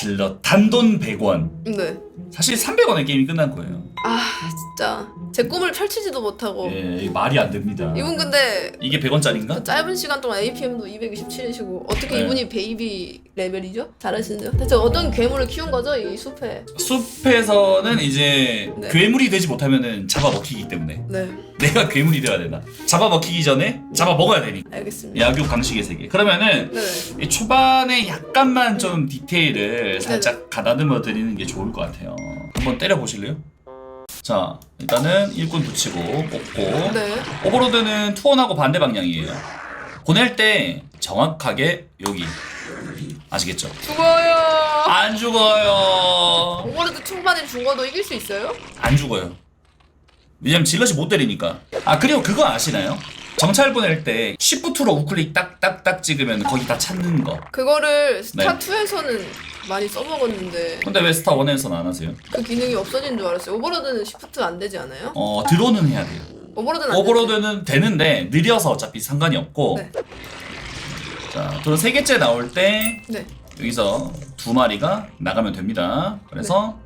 질럿 단돈 100원. 네. 사실 300원에 게임이 끝난 거예요. 아 진짜 제 꿈을 펼치지도 못하고 예, 이게 말이 안 됩니다. 어. 이분 근데 이게 100원짜리인가? 그 짧은 시간 동안 APM도 227이시고 어떻게 네. 이분이 베이비 레벨이죠? 잘하시는데요? 대체 어떤 괴물을 키운 거죠 이 숲에? 숲에서는 이제 네. 괴물이 되지 못하면은 잡아먹히기 때문에 네 내가 괴물이 돼야 되나? 잡아먹히기 전에 잡아먹어야 되니까. 알겠습니다. 야교 강식의 세계. 그러면은 네. 이 초반에 약간만 좀 디테일을 살짝 가다듬어 드리는 게 좋을 것 같아요. 한번 때려 보실래요? 자, 일단은 일꾼 붙이고 뽑고 네. 오버로드는 투원하고 반대 방향이에요. 보낼 때 정확하게 여기 아시겠죠? 죽어요. 안 죽어요. 오버로드 초반에 죽어도 이길 수 있어요? 안 죽어요. 왜냐면 질럿이 못 때리니까. 아 그리고 그거 아시나요? 정찰 보낼 때 Shift로 우클릭 딱딱딱 찍으면 거기 다 찾는 거. 그거를 스타 네. 2에서는 많이 써먹었는데 근데 왜 스타 1에서는 안 하세요? 그 기능이 없어진 줄 알았어요. 오버로드는 시프트 안 되지 않아요? 어 드론은 해야 돼요. 오버로드는 안 오버로드는 되는데 느려서 어차피 상관이 없고. 네. 자 드론 세 개째 나올 때? 네. 여기서 두 마리가 나가면 됩니다. 그래서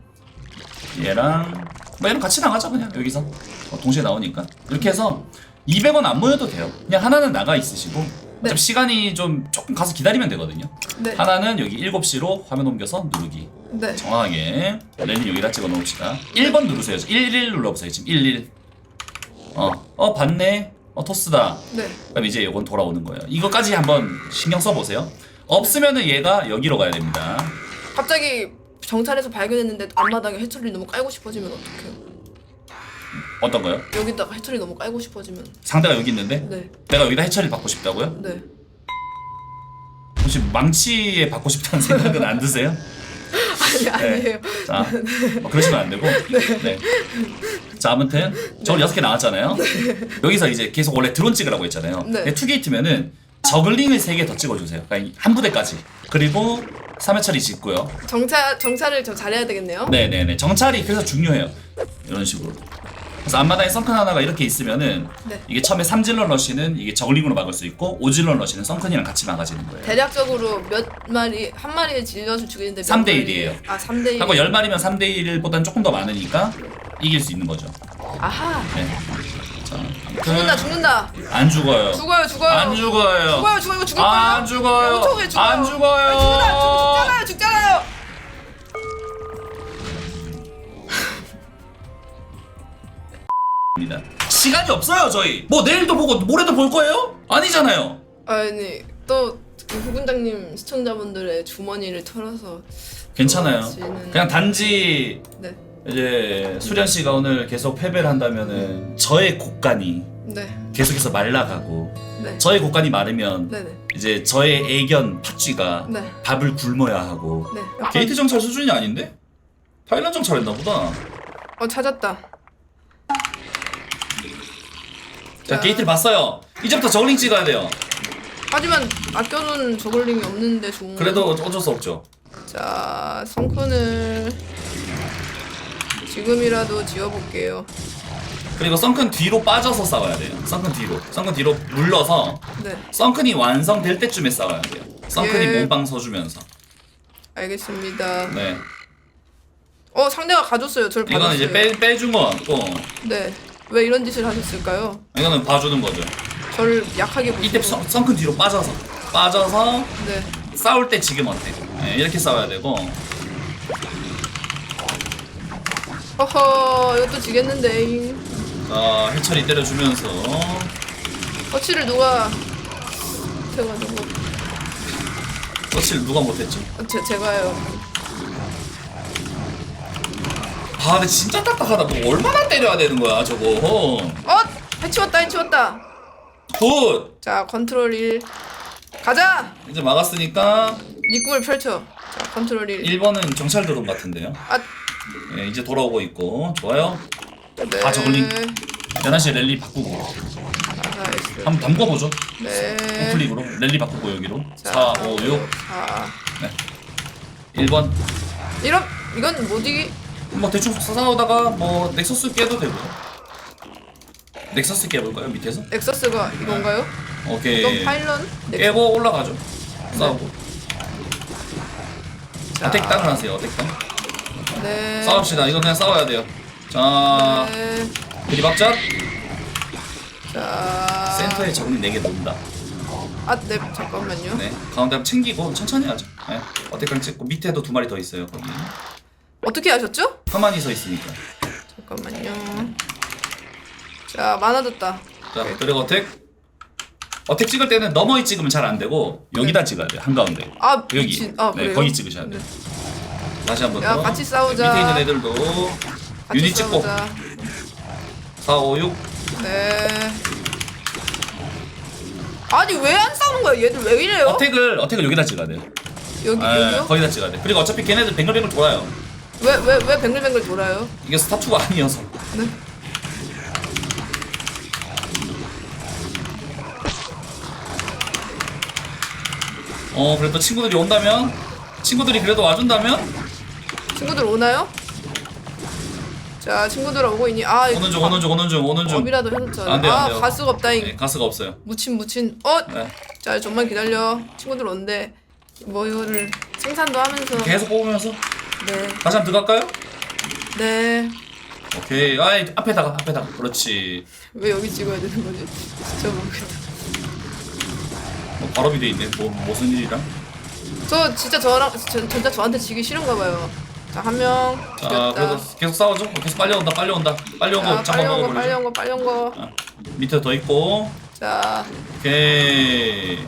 얘랑 뭐 얘랑 같이 나가죠 그냥 여기서 어, 동시에 나오니까 이렇게 해서 200원 안 모여도 돼요. 그냥 하나는 나가 있으시고 어차피 네. 시간이 좀 조금 가서 기다리면 되거든요. 네. 하나는 여기 7시로 화면 옮겨서 누르기. 네. 정확하게 렌이 여기다 찍어 놓읍시다. 1번 누르세요. 11 눌러보세요. 지금 11. 어, 어 봤네. 어 토스다. 네. 그럼 이제 이건 돌아오는 거예요. 이거까지 한번 신경 써보세요. 없으면은 얘가 여기로 가야 됩니다. 갑자기 정찰에서 발견했는데 앞마당에 해처리 너무 깔고 싶어지면 어떡해요? 어떤 거요? 여기다가 해처리 너무 깔고 싶어지면 상대가 여기 있는데 네. 내가 여기다 해처리를 받고 싶다고요? 네. 혹시 망치에 받고 싶다는 생각은 안 드세요? 아니 아니 에요. 자, 뭐 그러시면 안 되고. 네. 자, 아무튼 저걸 여섯 개 나왔잖아요. 여기서 이제 계속 원래 드론 찍으라고 했잖아요. 네. 근데 투게이트면은 저글링을 세 개 더 찍어주세요. 그러니까 한 부대까지. 그리고 3회 처리 짓고요. 정찰 정찰을 저 잘해야 되겠네요. 네네네. 정찰이 그래서 중요해요. 이런 식으로. 그래서 앞마당에 썬큰 하나가 이렇게 있으면은 네. 이게 처음에 3질러 러시는 이게 저글링으로 막을 수 있고 5질러 러시는 썬큰이랑 같이 막아지는 거예요. 대략적으로 몇 마리 한 마리의 질럿을 죽이는데 몇 3대 마리- 1이에요. 아 3대 1. 하고 10마리면 3대 1보다는 조금 더 많으니까 이길 수 있는 거죠. 아하. 네. 자, 죽는다 아무튼 죽는다. 안 죽어요. 죽어요 죽어요. 안 죽어요. 죽어요 죽어요 이거 죽을 거예요. 안 죽어요. 안 죽어요. 입니다. 시간이 없어요, 저희. 뭐 내일도 보고 모레도 볼 거예요? 아니잖아요. 아니 또 후군장님 시청자분들의 주머니를 털어서 괜찮아요. 그렇지는- 그냥 단지 네. 이제 수련 씨가 오늘 계속 패배를 한다면은 저의 곡간이 네. 계속해서 말라가고 네. 저의 곡간이 마르면 네네. 이제 저의 애견 팥쥐가 네. 밥을 굶어야 하고 네. 약간- 게이트 정찰 수준이 아닌데? 타일란 정찰했나 보다. 어 찾았다. 자, 자. 게이트를 봤어요. 이제부터 저글링 찍어야 돼요. 하지만 아껴둔 저글링이 없는데 좋은. 그래도 어쩔 수 없죠. 자 성큰을 지금이라도 지어볼게요. 그리고 썬큰 뒤로 빠져서 싸워야 돼요. 썬큰 뒤로. 썬큰 뒤로 물러서 네. 썬큰이 완성될 때쯤에 싸워야 돼요. 썬큰이 예. 몸빵 서주면서. 알겠습니다. 네. 어 상대가. 절 이거는 받았어요. 이제 빼, 빼준 거 같고 네. 왜 이런 짓을 하셨을까요? 이거는 봐주는 거죠. 저를 약하게 보시고. 이때 썬- 썬큰 뒤로 빠져서 빠져서 네. 싸울 때 지금 어때? 네, 이렇게 싸워야 되고 허허 이것도 지겠는데. 자 해철이 때려주면서 터치를 누가 제가지고 서치를 누가 못했죠? 어, 제 제가요. 아 근데 진짜 딱딱하다. 뭐 얼마나 때려야 되는 거야 저거. 어 해치웠다 해치웠다. 굿. 자 컨트롤 1 가자. 이제 막았으니까 네 꿈을 펼쳐. 자 컨트롤 1. 1번은 경찰 드론 같은데요. 아 예, 이제 돌아오고 있고 좋아요. 네. 아, 저글링. 11시 랠리 바꾸고 나이스. 한번 담궈보죠. 네. 우클릭으로 랠리 바꾸고 여기로 자, 4, 5, 6자 1번 이런 이건 뭐지? 뭐 대충 싸우다가 뭐 넥서스 깨도 되고 넥서스 깨볼까요 밑에서? 엑서스가 이건가요? 오케이 이건 파일런? 네. 깨고 올라가죠 싸우고 어택 땅 하세요 어택 땅 네. 싸웁시다 이거 그냥 싸워야 돼요 자 네. 들이박자 자. 센터에 정리 4개 놓는다 아, 네, 잠깐만요. 네 가운데 한번 챙기고 천천히 하죠 네. 어택 땅 찍고 밑에도 두 마리 더 있어요 거기 어떻게 하셨죠? 가만히 서 있으니까 잠깐만요. 자, 많아졌다. 자 그리고 어택 어택 찍을 때는 너머에 찍으면 잘 안 되고 여기다 찍어야 돼요 한가운데 아, 여기 미친. 아, 네 그래요? 거기 찍으셔야 돼 요 다시 한 번 야, 더 같이 싸우자. 밑에 있는 애들도 같이 유닛 찍고 싸우자. 4, 5, 6 네. 아니, 왜 안 싸우는 거야? 얘들 왜 이래요? 어택을 어택을 여기다 찍어야 돼요 여기, 아, 여기요? 거기다 찍어야 돼 그리고 어차피 걔네들 뱅글뱅글 돌아요 왜, 왜, 왜 뱅글뱅글 돌아요? 이게 스타투가 아니어서 네. 어 그래도 친구들이 온다면 친구들이 그래도 와준다면 친구들 오나요? 자, 친구들 오고 있니? 아, 오는 중 오는 중 오는 중 오는 중 업이라도 해놓자. 안 돼요, 안 아, 돼요. 가스가 없다잉. 네, 가스가 없어요 묻힌 묻힌. 어? 네. 자, 좀만 기다려. 친구들 온대. 뭐 이거를 생산도 하면서. 계속 뽑으면서 네. 다시 한번 들어갈까요? 네. 오케이 아이 앞에다가 앞에다가 그렇지 왜 여기 찍어야 되는 거지? 진짜 모르겠다. 뭐 발업이 돼 있네 뭐 무슨 일이랑 저 진짜 저랑 저, 진짜 저한테 지기 싫은가 봐요. 자, 한 명 자 죽였다. 그래도 계속 싸워줘 어, 계속 빨리 온다 빨리 온다 빨리 빨리 잡아 온 거, 빨리 먹어버리죠 온 거, 빨리 온 거. 아, 밑에 더 있고 자, 오케이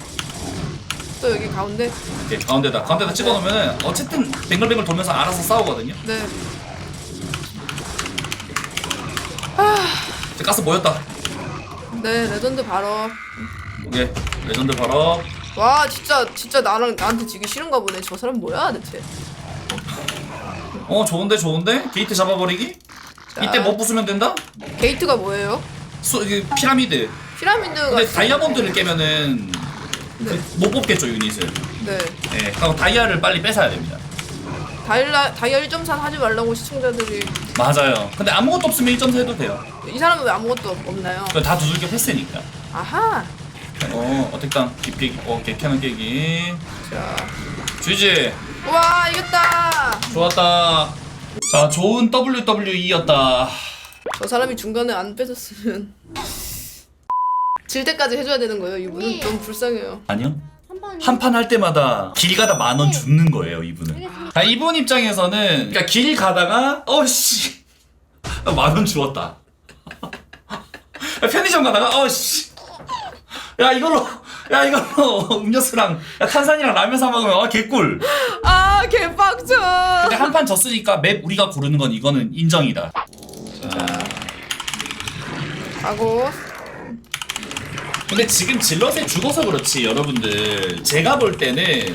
또 여기 가운데. 오케이 가운데다 가운데다 찍어놓으면은 어쨌든 뱅글뱅글 돌면서 알아서 싸우거든요 네. 이제 가스 모였다 네, 레전드 바로. 오케이 레전드 바로 와, 진짜 진짜 나랑 나한테 지기 싫은가 보네. 저 사람 뭐야, 대체? 어 좋은데 좋은데 게이트 잡아버리기 자. 이때 뭐 부수면 된다 게이트가 뭐예요? 수, 이게 피라미드 피라미드가 근데 다이아몬드를 깨면은 못 뽑겠죠 유닛을. 네. 예 그럼 다이아를 빨리 뺏어야 됩니다. 다이아 다이아 1.4 하지 말라고 시청자들이. 맞아요. 근데 아무것도 없으면 1.4 해도 돼요. 이 사람은 왜 아무것도 없- 없나요? 그거 다 두들겨 팼으니까. 아하. 어 어택당 깊게 어 개캐는 깨기 자. GG 와, 이겼다. 좋았다. 자 좋은 WWE였다. 저 사람이 중간에 안 뺏었으면 질 때까지 해줘야 되는 거예요. 이분은? 너무 불쌍해요. 아니요. 한번. 한 판 할 때마다 길 가다 만원 주는 거예요 이분은. 아, 이분 입장에서는 그러니까 길 가다가 어씨. 만 원 주었다. 편의점 가다가 어씨. 야 이걸로 야 이걸로 음료수랑 야, 탄산이랑 라면 사 먹으면 아 개꿀. 아, 개빡쳐. 근데 한 판 졌으니까 맵 우리가 고르는 건 이거는 인정이다. 가고. 근데 지금 질럿에 죽어서 그렇지 여러분들 제가 볼 때는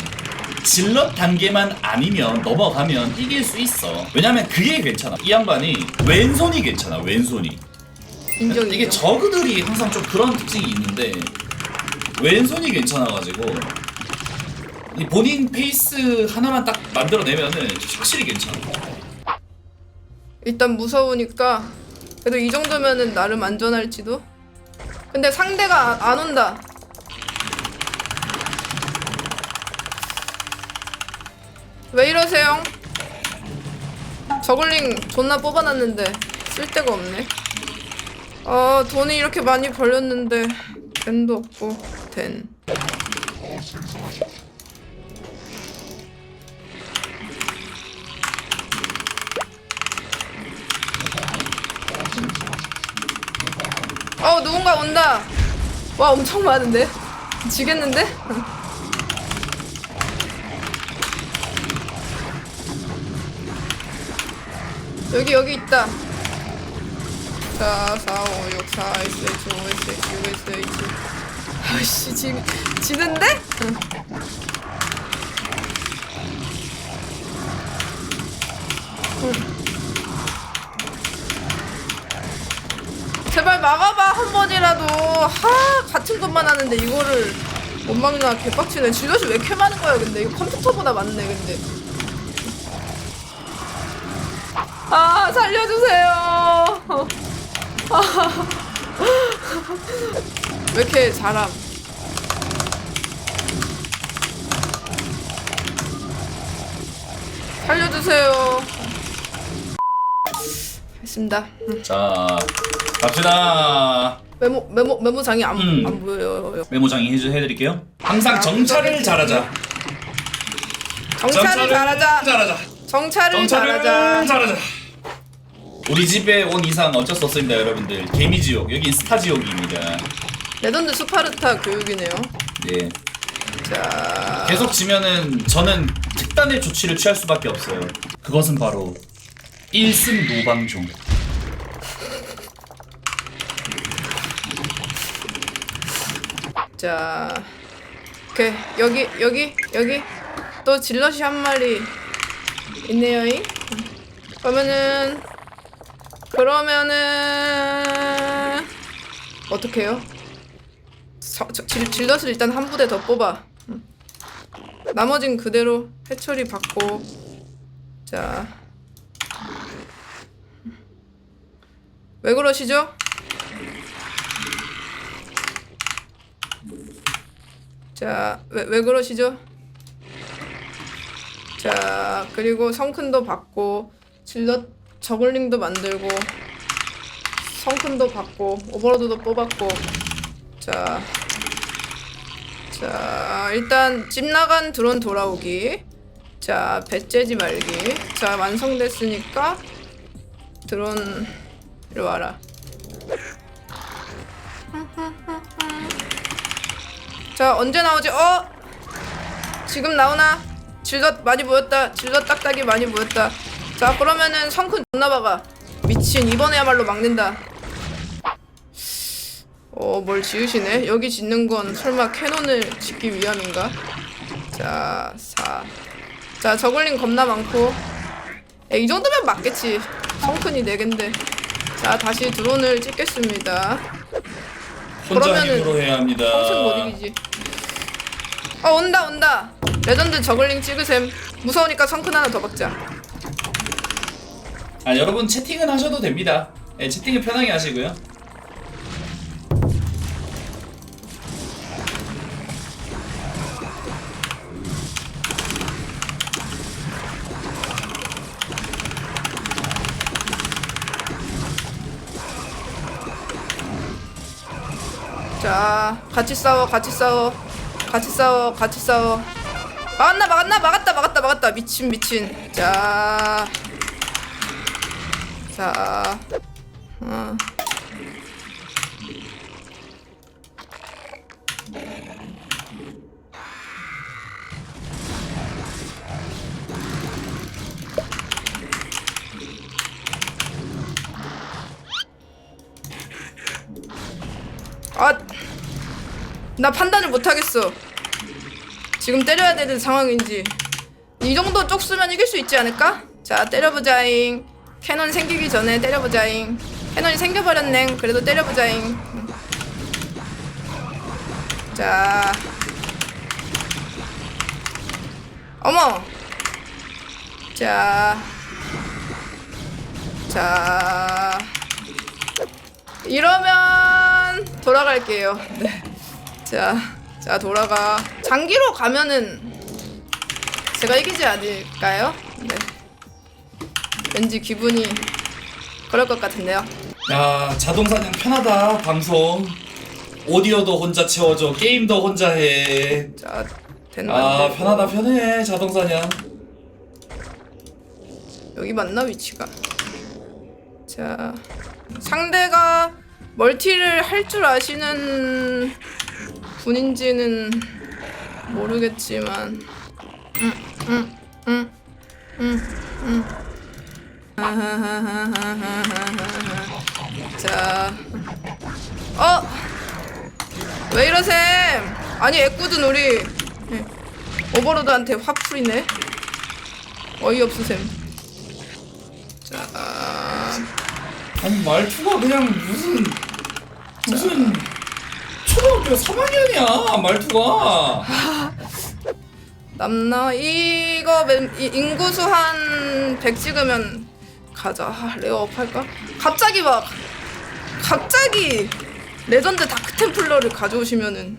질럿 단계만 아니면 넘어가면 이길 수 있어 왜냐면 그게 괜찮아 이 양반이 왼손이 괜찮아 왼손이 인정. 이게. 저그들이 항상 좀 그런 특징이 있는데 왼손이 괜찮아가지고 이 본인 페이스 하나만 딱 만들어내면은 확실히 괜찮아 일단 무서우니까 그래도 이 정도면은 나름 안전할지도. 근데 상대가 아- 안 온다. 왜 이러세요? 저글링 존나 뽑아놨는데 쓸 데가 없네. 아 돈이 이렇게 많이 벌렸는데 덴도 없고 덴. 어 누군가 온다. 와 엄청 많은데 지겠는데? 여기 여기 있다. 자, 4, 5, 6, 4, SH, 5, SH, 6, SH. 아씨 지 지는데? 응. 제발 막아봐 한 번이라도 하 같은 것만 하는데 이거를 못 막나 개빡치네. 질럿이 왜 이렇게 많은 거야 근데? 이거 컴퓨터보다 많네 근데. 아 살려주세요. 왜 이렇게 잘함? 살려주세요. 음. 자 갑시다 메모 메모 메모장이 안, 음. 안 보여요. 메모장이 해주 해드릴게요 항상 정찰을 잘하자 정찰을 잘하자. 잘하자 정찰을 정찰을 잘하자. 잘하자 우리 집에 온 이상 어쩔 수 없습니다 여러분들 개미 지옥 여긴 스타 지옥입니다 레전드 스파르타 교육이네요. 네 자, 계속 지면은 저는 특단의 조치를 취할 수밖에 없어요. 그것은 바로 1승 노방종. 자, 오케이 여기 여기 여기 또 질럿이 한 마리 있네요잉. 그러면은 그러면은 어떻게요? 질럿을 일단 한 부대 더 뽑아. 음. 나머진 그대로 해처리 받고 자. 왜 그러시죠? 자, 왜, 왜 그러시죠? 자, 그리고 성큰도 받고, 질럿 저글링도 만들고, 성큰도 받고, 오버로드도 뽑았고, 자, 자, 일단 집 나간 드론 돌아오기, 자, 배째지 말기, 자, 완성됐으니까, 드론, 이리 와라. 자 언제 나오지? 어? 지금 나오나? 질럿 많이 모였다. 질럿 딱딱이 많이 모였다. 자 그러면은 성큰 존나 박아. 미친 이번에야말로 막는다. 어 뭘 지으시네? 여기 짓는 건 설마 캐논을 짓기 위함인가? 자 4. 자 저글링 겁나 많고. 에, 이 정도면 맞겠지. 성큰이 4갠데. 자 다시 드론을 찍겠습니다. 혼자 그러면은 힘으로 해야 합니다. 평생 못 이기지. 어 온다 온다. 레전드 저글링 찍으셈. 무서우니까 성큰 하나 더 박자. 아 여러분 채팅은 하셔도 됩니다. 네, 채팅은 편하게 하시고요. 자 같이 싸워 같이 싸워 같이 싸워 같이 싸워. 막았나 막았나 막았다 막았다 막았다 미친 미친. 자. 자. 어. 아, 나 판단을 못하겠어. 지금 때려야 되는 상황인지. 이 정도 쪽 쓰면 이길 수 있지 않을까? 자, 때려보자잉. 캐논 생기기 전에 때려보자잉. 캐논이 생겨버렸네. 그래도 때려보자잉. 자. 어머! 자. 자. 이러면 돌아갈게요. 네. 자, 자 돌아가. 장기로 가면은 제가 이기지 않을까요? 네. 왠지 기분이 그럴 것 같은데요. 야 자동사냥 편하다 방송. 오디오도 혼자 채워줘 게임도 혼자 해. 자, 되는 아 편하다 편해 자동사냥. 여기 맞나 위치가? 자, 상대가 멀티를 할 줄 아시는 분인지는 모르겠지만, 음, 음, 음, 음, 음. 자, 어, 왜 이러셈? 아니 애꿎은 우리 예, 오버로드한테 화풀이네. 어이없으셈. 자, 아니 말투가 그냥 무슨 무슨 초등학교 3학년이야 말투가. 남나 이거 맨- 이- 인구수 한 100 찍으면 가자. 아, 레어업 할까? 갑자기 막 갑자기 레전드 다크템플러를 가져오시면은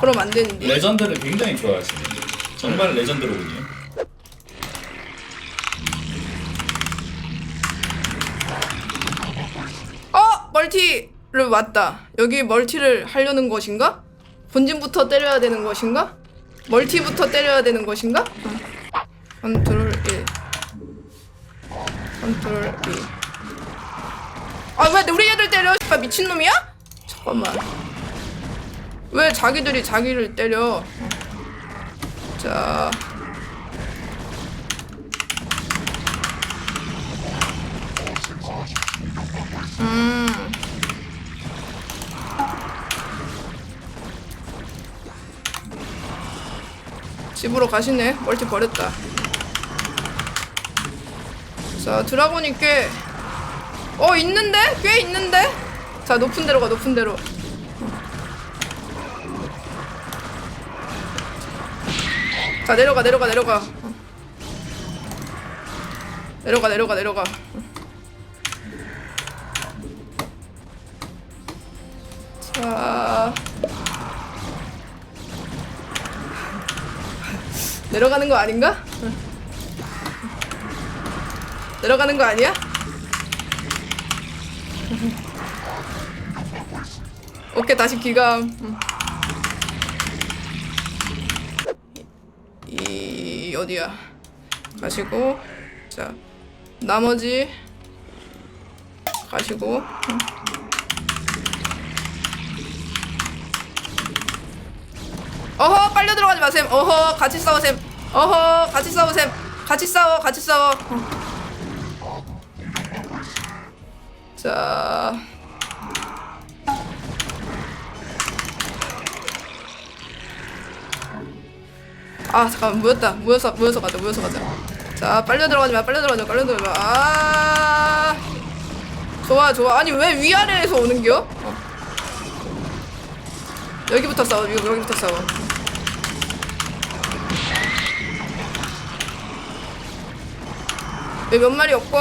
그럼 안 되는데. 레전드를 굉장히 좋아하시네. 정말 레전드로군요 어! 멀티! 를 왔다. 여기 멀티를 하려는 것인가? 본진부터 때려야 되는 것인가? 멀티부터 때려야 되는 것인가? 어. 컨트롤 1 컨트롤 2 아, 왜 우리 애들 때려? 씨발 미친놈이야? 잠깐만. 왜 자기들이 자기를 때려? 어. 자. 음. 집으로 가시네. 멀티 버렸다. 자, 드라곤이 꽤. 어, 있는데? 꽤 있는데? 자, 높은 데로 가, 높은 데로. 자, 내려가, 내려가, 내려가. 내려가, 내려가, 내려가. 자. 내려가는 거 아닌가? 내려가는 거 아니야? 오케이 다시 기감 이 어디야 가시고 자 나머지 가시고 어허 빨려 들어가지 마셈. 어허 같이 싸워셈. 어허 같이 싸워셈. 같이 싸워 같이 싸워. 어. 자. 아 잠깐 모였다. 모여서 모여서 가자. 모여서 가자. 자 빨려 들어가지 마. 빨려 들어가지 마. 빨려 들어가지 마아. 좋아 좋아. 아니 왜 위아래에서 오는겨? 어. 여기부터 싸워. 여기, 여기부터 싸워 왜 몇 마리 없고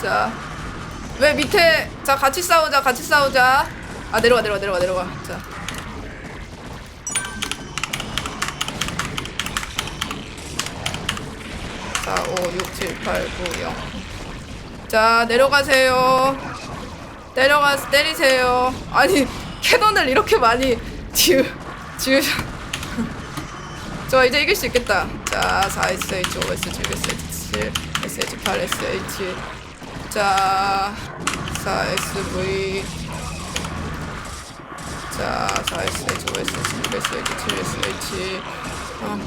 자왜 밑에 자 같이 싸우자 같이 싸우자 아 내려가 내려가 내려가 내려가 자 자, 5, 6, 7, 8, 9, 0. 자, 내려가세요. 내려가, 때리세요. 아니, 캐논을 이렇게 많이 지으, 지으셔. 좋아, 이제 이길 수 있겠다. 자, 4SH, 5S, 7SH, 7, SH, 8, SH. 자, 4SV. 자, 4SH, 5S, 7SH, 7SH. 어.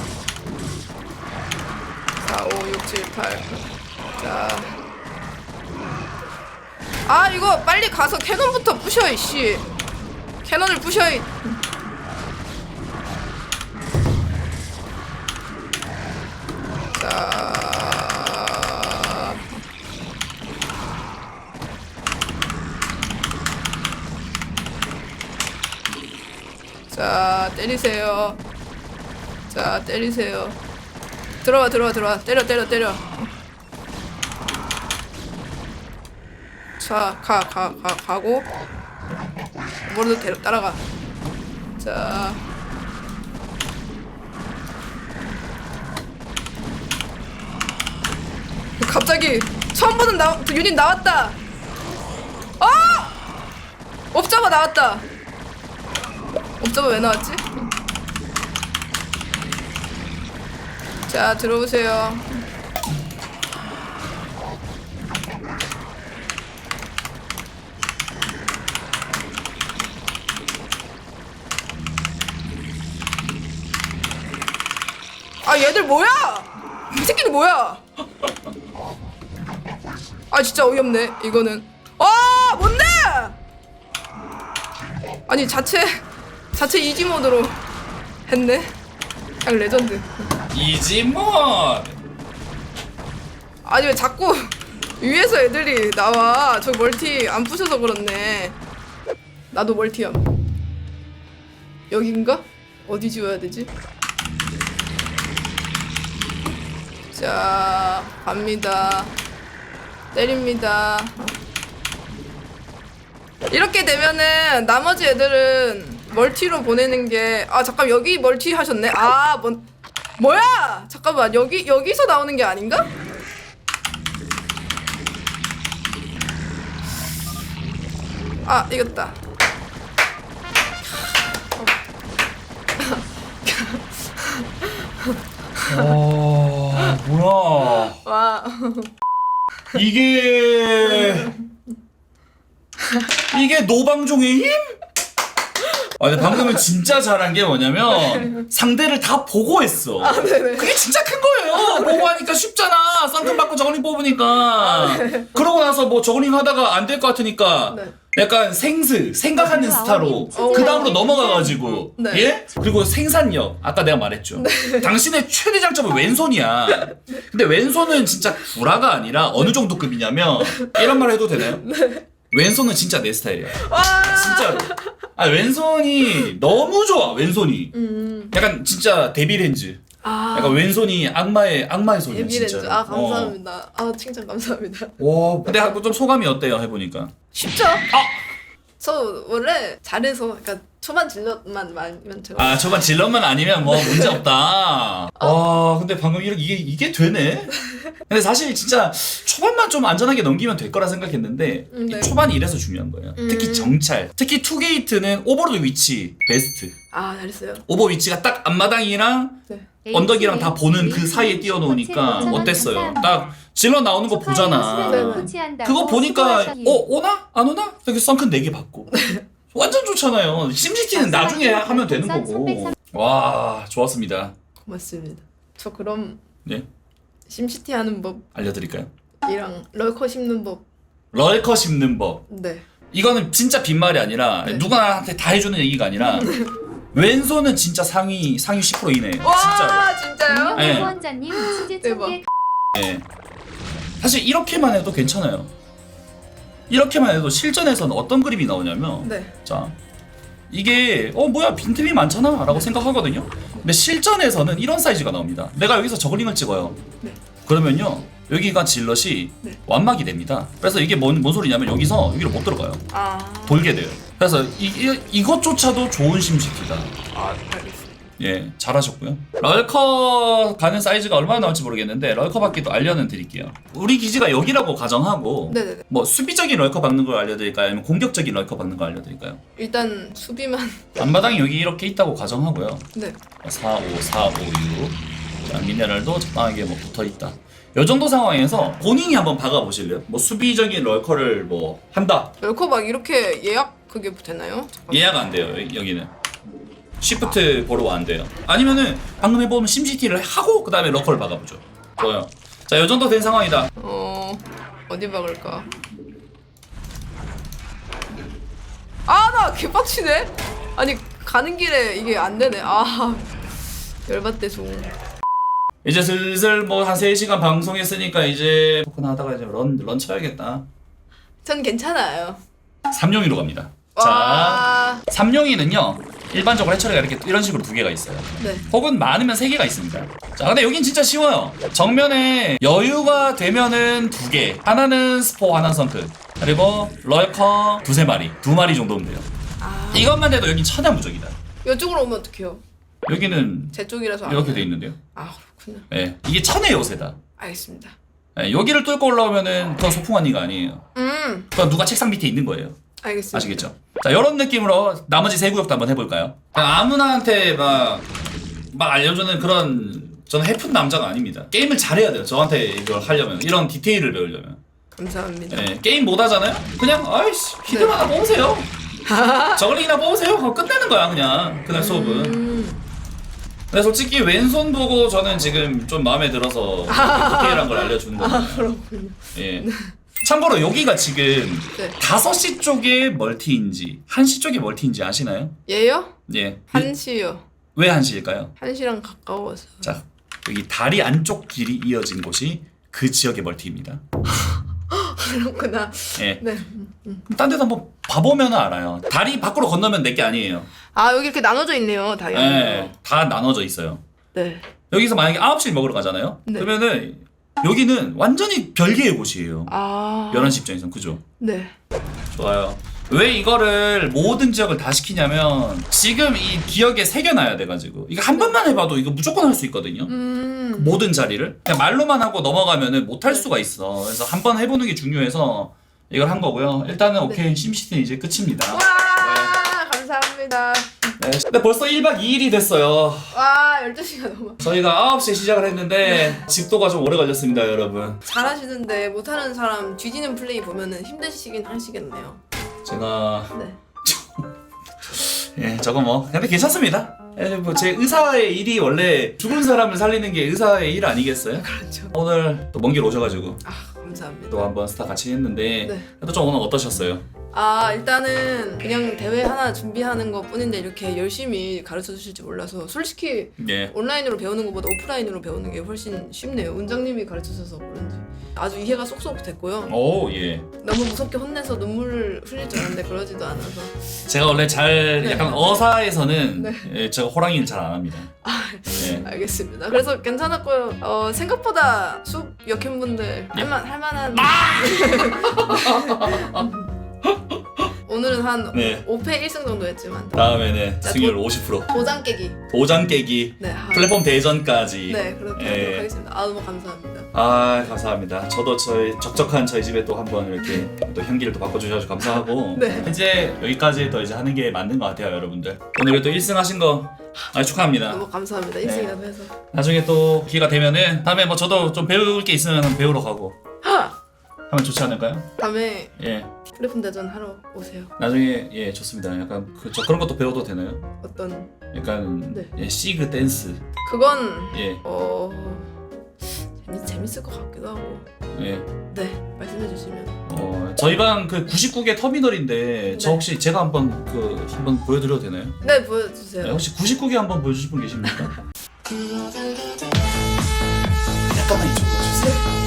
4, 5, 6, 7, 8. 자. 아, 이거 빨리 가서 캐논부터 부셔, 이씨. 캐논을 부셔, 이. 자. 자, 때리세요. 자, 때리세요. 들어와 들어와 들어와. 때려 때려 때려. 자 가 가 가 가고. 뭐라도 데려 따라가. 자. 갑자기 처음 보는 나, 그 유닛 나왔다. 아 옵저버 나왔다. 옵저버 왜 나왔지? 자 들어오세요. 아 얘들 뭐야? 이 새끼들 뭐야? 아 진짜 어이없네 이거는. 아 뭔데? 아니 자체 자체 이지 모드로 했네. 그냥 레전드. 이지몬! 아니 왜 자꾸 위에서 애들이 나와? 저 멀티 안 부셔서 그렇네. 나도 멀티함. 여긴가? 어디 지워야 되지? 자 갑니다. 때립니다. 이렇게 되면은 나머지 애들은 멀티로 보내는 게 아 잠깐 여기 멀티 하셨네. 아 뭔, 뭐야 잠깐만 여기 여기서 나오는 게 아닌가? 아 이겼다. 와 뭐야 와. 이게 이게 노방종의 힘? 아 근데 방금은 진짜 잘한 게 뭐냐면 상대를 다 보고 했어. 그게 진짜 큰 거예요. 보고 하니까 쉽잖아. 썬큰 받고 저글링 뽑으니까. 그러고 나서 뭐 저글링 하다가 안 될 것 같으니까 네. 약간 생스 생각하는 스타로 어. 그 다음으로 넘어가가지고 네. 예 그리고 생산력 아까 내가 말했죠. 당신의 최대 장점은 왼손이야. 근데 왼손은 진짜 구라가 아니라 어느 정도 급이냐면 이런 말 해도 되나요? 왼손은 진짜 내 스타일이야. 와. 진짜로. 아 왼손이 너무 좋아 왼손이. 음. 약간 진짜 데빌렌즈. 아. 약간 왼손이 악마의 악마의 손이야. 진짜. 아 감사합니다. 아 칭찬 감사합니다. 와 근데 하고 좀 소감이 어때요 해보니까? 쉽죠? 아. 저 원래 잘해서 그러니까 초반 질럿만 말면 제가 아 저건 질럿만 아니면 뭐 문제 없다. 와 근데 방금 이렇게 이게 이게 되네. 근데 사실 진짜 초반만 좀 안전하게 넘기면 될 거라 생각했는데 음, 네. 이 초반이 이래서 중요한 거예요. 특히 음. 정찰, 특히 투게이트는 오버로드 위치 베스트. 아 잘했어요. 오버 위치가 딱 앞마당이랑 네. 언덕이랑 다 보는 그 사이에 띄워놓으니까 어땠어요? 딱 질러 나오는 거 보잖아. 그거 보니까 어 오나 안 오나? 되게 썬큰 4개 받고 완전 좋잖아요. 심시티는 나중에 하면 되는 거고. 와 좋았습니다. 고맙습니다. 저 그럼 네 심시티 하는 알려드릴까요? 법이랑 럴커 씹는 법. 럴커 씹는 법. 네. 이거는 진짜 빈말이 아니라 네. 누구나한테 다 해주는 얘기가 아니라 왼손은 진짜 상위 상위 10% 이내예요. 진짜로. 와 진짜요? 네. 후원자님 치즈 대박. 천개 예. 사실 이렇게만 해도 괜찮아요. 이렇게만 해도 실전에서는 어떤 그림이 나오냐면 네. 자 이게 어 뭐야 빈틈이 많잖아 라고 생각하거든요. 근데 실전에서는 이런 사이즈가 나옵니다. 내가 여기서 저글링을 찍어요. 네. 그러면요 여기가 질럿이 네. 완막이 됩니다. 그래서 이게 뭔, 뭔 소리냐면 여기서 여기로 못 들어가요. 아. 돌게 돼요. 그래서 이, 이 이것조차도 좋은 심시티다. 아 알겠습니다. 예, 잘하셨고요. 럴커 가는 사이즈가 얼마나 나올지 모르겠는데 럴커 받기도 알려는 드릴게요. 우리 기지가 여기라고 가정하고 네네네. 뭐 수비적인 럴커 박는 걸 알려드릴까요? 아니면 공격적인 럴커 박는 걸 알려드릴까요? 일단 수비만. 앞마당이 여기 이렇게 있다고 가정하고요. 네. 4, 5, 4, 5, 6. 자, 미네랄도 적당하게 뭐 붙어 있다. 요 정도 상황에서 본인이 한번 박아보실래요? 뭐 수비적인 럴커를 뭐 한다. 럴커 막 이렇게 예약 그게 되나요? 잠깐. 예약 안 돼요 여- 여기는. 시프트 보러 안 돼요. 아니면은 방금 해보면 심시티를 하고 그 다음에 럴커를 박아보죠. 좋아요. 자, 요 정도 된 상황이다. 어 어디 박을까? 아 나 개빡치네. 아니 가는 길에 이게 안 되네. 아 열받대 송. 이제 슬슬 뭐 한 3시간 방송했으니까 이제 토큰 하다가 이제 런, 런 쳐야겠다. 전 괜찮아요. 삼룡이로 갑니다. 자, 와. 삼룡이는요. 일반적으로 해처리가 이렇게 이런 식으로 두 개가 있어요. 네. 혹은 많으면 세 개가 있습니다. 자, 근데 여긴 진짜 쉬워요. 정면에 여유가 되면은 두 개. 하나는 스포, 하나는 성크. 그리고 럴커 두세 마리. 두 마리 정도면 돼요. 아 이것만 해도 여긴 천하무적이다. 이쪽으로 오면 어떡해요? 여기는 제 쪽이라서 안 이렇게? 돼 있는데요. 아 그렇군요. 예, 이게 천의 요새다. 알겠습니다. 예, 여기를 뚫고 올라오면은 그건 소풍 언니가 아니에요. 음 그건 누가 책상 밑에 있는 거예요. 알겠습니다. 아시겠죠? 자, 이런 느낌으로 나머지 세 구역도 한번 해볼까요? 아무나한테 막, 막 알려주는 그런, 저는 해픈 남자가 아닙니다. 게임을 잘해야 돼요. 저한테 이걸 하려면. 이런 디테일을 배우려면. 감사합니다. 예, 게임 못 하잖아요? 그냥, 아이씨, 히든 하나 뽑으세요. 저글링이나 뽑으세요. 그거 끝내는 거야, 그냥. 그날 수업은. 음, 근데 솔직히 왼손 보고 저는 지금 좀 마음에 들어서 디테일한 걸 알려주는 거예요. 그렇군요. 예. 참고로 여기가 지금 네. 5시 쪽에 멀티인지 1시 쪽에 멀티인지 아시나요? 얘요? 예. 한시요. 왜 1시일까요? 한시랑 가까워서. 자, 여기 다리 안쪽 길이 이어진 곳이 그 지역의 멀티입니다. 그렇구나. 예. 네. 딴 데도 한번 봐보면 알아요. 다리 밖으로 건너면 내게 아니에요. 아 여기 이렇게 나눠져 있네요. 다이아. 예. 다 나눠져 있어요. 네. 여기서 만약에 9시 먹으러 가잖아요. 네. 그러면은 여기는 완전히 별개의 곳이에요. 아. 11시 입장에선 그죠? 네. 좋아요. 왜 이거를 모든 지역을 다 시키냐면 지금 이 기억에 새겨놔야 돼가지고 이거 한 번만 해봐도 이거 무조건 할 수 있거든요. 음. 모든 자리를 그냥 말로만 하고 넘어가면은 못 할 수가 있어. 그래서 한 번 해보는 게 중요해서 이걸 한 거고요. 일단은 오케이 심시티는 이제 끝입니다. 와 감사합니다. 네. 근데 벌써 1박 2일이 됐어요. 와 12시가 넘어. 저희가 9시에 시작을 했는데 집도가 좀 오래 걸렸습니다, 여러분. 잘하시는데 못하는 사람 뒤지는 플레이 보면은 힘드시긴 하시겠네요. 제가 네. 예, 저거 뭐 근데 괜찮습니다. 예, 뭐제 의사의 일이 원래 죽은 사람을 살리는 게 의사의 일 아니겠어요? 그렇죠. 오늘 또 먼 길 오셔가지고 아 감사합니다. 또 한번 스타 같이 했는데 네. 그래도 좀 오늘 어떠셨어요? 아 일단은 그냥 대회 하나 준비하는 것 뿐인데 이렇게 열심히 가르쳐 주실지 몰라서 솔직히 예. 온라인으로 배우는 것보다 오프라인으로 배우는 게 훨씬 쉽네요. 원장님이 가르쳐 주셔서 그런지 아주 이해가 쏙쏙 됐고요. 오 예. 너무 무섭게 혼내서 눈물을 흘릴 줄 알았는데 그러지도 않아서 제가 원래 잘 네. 약간 어사에서는 네. 예, 제가 호랑이를 잘안 합니다. 예. 알겠습니다. 그래서 괜찮았고요. 어, 생각보다 숲 역행분들 할만 할만한. 오늘은 한 네. 5패 1승 정도 했지만 다음에는 자, 승률 도- 50% 도장 깨기. 도장 깨기 네. 하- 플랫폼 대전까지. 네 그렇게 예. 하도록 하겠습니다. 아 너무 감사합니다. 아 감사합니다. 저도 저희 적적한 저희 집에 또 한번 이렇게 또 향기를 또 바꿔주셔서 감사하고 네. 이제 여기까지 또 이제 하는 게 맞는 것 같아요 여러분들. 오늘 또 1승 하신 거 아, 축하합니다. 너무 감사합니다. 네. 1승이라도 해서. 나중에 또 기회가 되면은 다음에 뭐 저도 좀 배울 게 있으면 배우러 가고 하! 하면 좋지 않을까요? 다음에 예. 플랫폼 대전 하러 오세요. 나중에 예 좋습니다. 약간 그, 저 그런 것도 배워도 되나요? 어떤 약간 네. 예, 시그 댄스 그건 예 어 재밌 재밌을 것 같기도 하고. 예. 네 말씀해 주시면. 어 저희 방 그 99개 터미널인데 저 네. 혹시 제가 한번 그 한번 보여드려도 되나요? 네 보여주세요. 네, 혹시 99개 한번 보여주실 분 계십니까? 약간만 이쪽으로 주세요.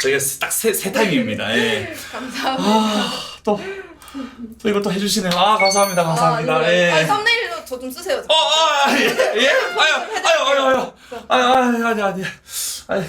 저희가 딱세 세 타임입니다. 예. 감사합니다. 아, 또, 또 이걸 또 해주시네요. 아, 감사합니다. 감사합니다. 아, 예. 아, 썸네일로 저 좀 쓰세요. 어, 아, 예, 예? 아유, 아유, 아유, 아유. 아유, 아유, 아니, 아니. 아유. 감사합니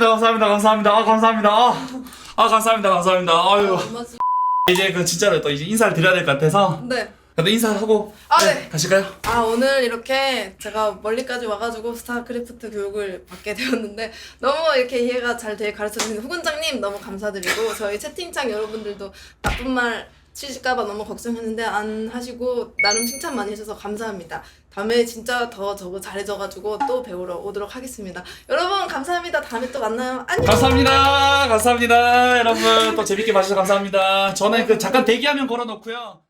감사합니다. 감사합니다. 감사합니다. 아, 감사합니다. 아, 아, 감사합니다. 감사합니다. 아유. 엄마지. 이제 그 진짜로 또 이제 인사를 드려야 될 것 같아서. 네. 근데 인사하고. 아, 네. 가실까요? 아 오늘 이렇게 제가 멀리까지 와가지고 스타크래프트 교육을 받게 되었는데 너무 이렇게 이해가 잘돼 가르쳐주시는 후군장님 너무 감사드리고 저희 채팅창 여러분들도 나쁜 말 치실까봐 너무 걱정했는데 안 하시고 나름 칭찬 많이 해줘서 감사합니다. 다음에 진짜 더 저거 잘해져가지고 또 배우러 오도록 하겠습니다. 여러분 감사합니다. 다음에 또 만나요. 안녕. 감사합니다. 감사합니다. 여러분 또 재밌게 봐주셔서 감사합니다. 저는 그 잠깐 대기화면 걸어놓고요.